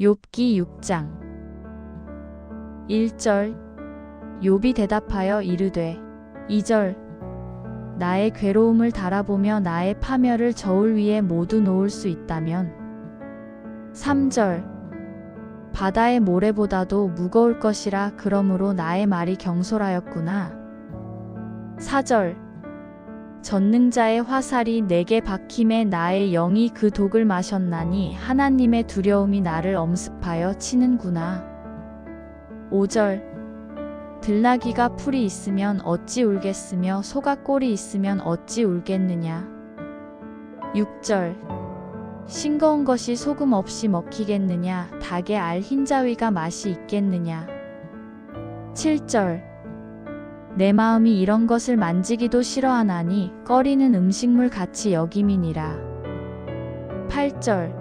욥기 6장. 1절. 욥이 대답하여 이르되 2절. 나의 괴로움을 달아보며 나의 파멸을 저울 위에 모두 놓을 수 있다면. 3절. 바다의 모래보다도 무거울 것이라 그러므로 나의 말이 경솔하였구나. 4절 전능자의 화살이 내게 박힘에 나의 영이 그 독을 마셨나니 하나님의 두려움이 나를 엄습하여 치는구나. 5절 들나귀가 풀이 있으면 어찌 울겠으며 소가 꼴이 있으면 어찌 울겠느냐. 6절 싱거운 것이 소금 없이 먹히겠느냐 닭의 알 흰자위가 맛이 있겠느냐. 7절 내 마음이 이런 것을 만지기도 싫어하나니 꺼리는 음식물 같이 여김이니라. 8절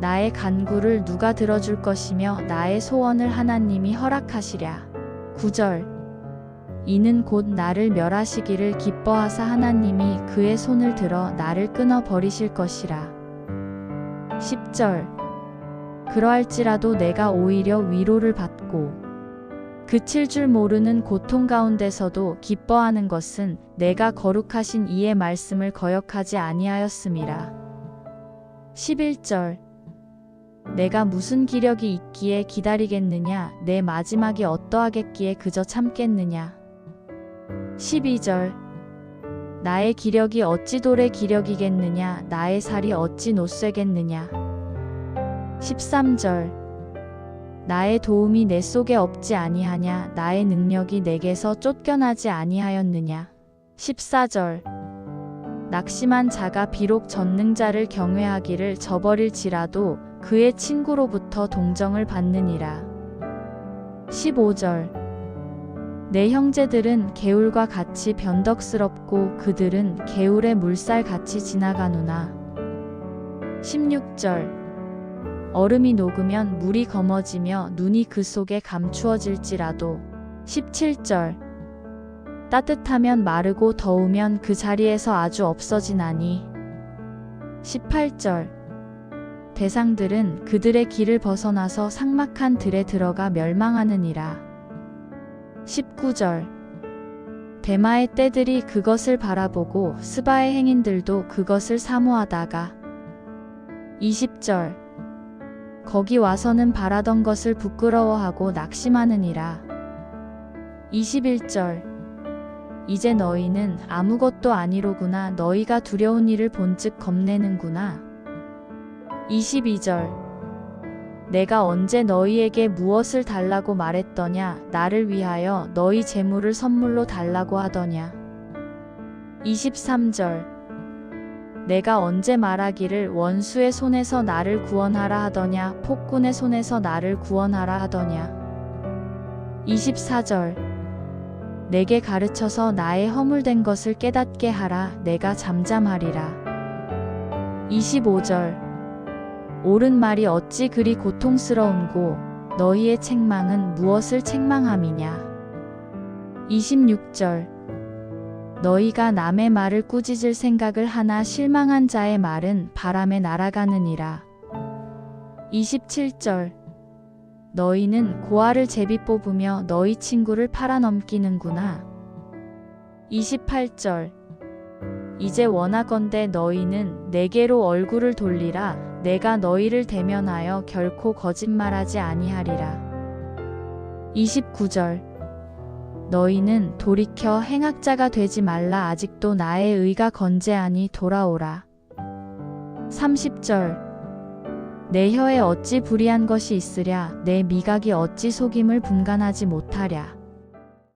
나의 간구를 누가 들어줄 것이며 나의 소원을 하나님이 허락하시랴. 9절 이는 곧 나를 멸하시기를 기뻐하사 하나님이 그의 손을 들어 나를 끊어 버리실 것이라. 10절 그러할지라도 내가 오히려 위로를 받고 그칠 줄 모르는 고통 가운데서도 기뻐하는 것은 내가 거룩하신 이의 말씀을 거역하지 아니하였음이라. 11절 내가 무슨 기력이 있기에 기다리겠느냐 내 마지막이 어떠하겠기에 그저 참겠느냐. 12절 나의 기력이 어찌 돌의 기력이겠느냐 나의 살이 어찌 노쇠겠느냐. 13절 나의 도움이 내 속에 없지 아니하냐 나의 능력이 내게서 쫓겨나지 아니하였느냐. 14절. 낙심한 자가 비록 전능자를 경외하기를 저버릴지라도 그의 친구로부터 동정을 받느니라. 15절. 내 형제들은 개울과 같이 변덕스럽고 그들은 개울의 물살 같이 지나가누나. 16절 얼음이 녹으면 물이 검어지며 눈이 그 속에 감추어질지라도. 17절. 따뜻하면 마르고 더우면 그 자리에서 아주 없어지나니. 18절. 대상들은 그들의 길을 벗어나서 삭막한 들에 들어가 멸망하느니라. 19절. 대마의 떼들이 그것을 바라보고 스바의 행인들도 그것을 사모하다가. 20절 거기 와서는 바라던 것을 부끄러워하고 낙심하느니라. 21절 이제 너희는 아무것도 아니로구나 너희가 두려운 일을 본즉 겁내는구나. 22절 내가 언제 너희에게 무엇을 달라고 말했더냐 나를 위하여 너희 재물을 선물로 달라고 하더냐. 23절 내가 언제 말하기를 원수의 손에서 나를 구원하라 하더냐 폭군의 손에서 나를 구원하라 하더냐. 24절. 내게 가르쳐서 나의 허물된 것을 깨닫게 하라 내가 잠잠하리라. 25절. 옳은 말이 어찌 그리 고통스러운고 너희의 책망은 무엇을 책망함이냐. 26절 너희가 남의 말을 꾸짖을 생각을 하나 실망한 자의 말은 바람에 날아가느니라. 27절 너희는 고아를 제비 뽑으며 너희 친구를 팔아넘기는구나. 28절 이제 원하건대 너희는 내게로 얼굴을 돌리라 내가 너희를 대면하여 결코 거짓말하지 아니하리라. 29절 너희는 돌이켜 행악자가 되지 말라 아직도 나의 의가 건재하니 돌아오라. 30절 내 혀에 어찌 불의한 것이 있으랴 내 미각이 어찌 속임을 분간하지 못하랴.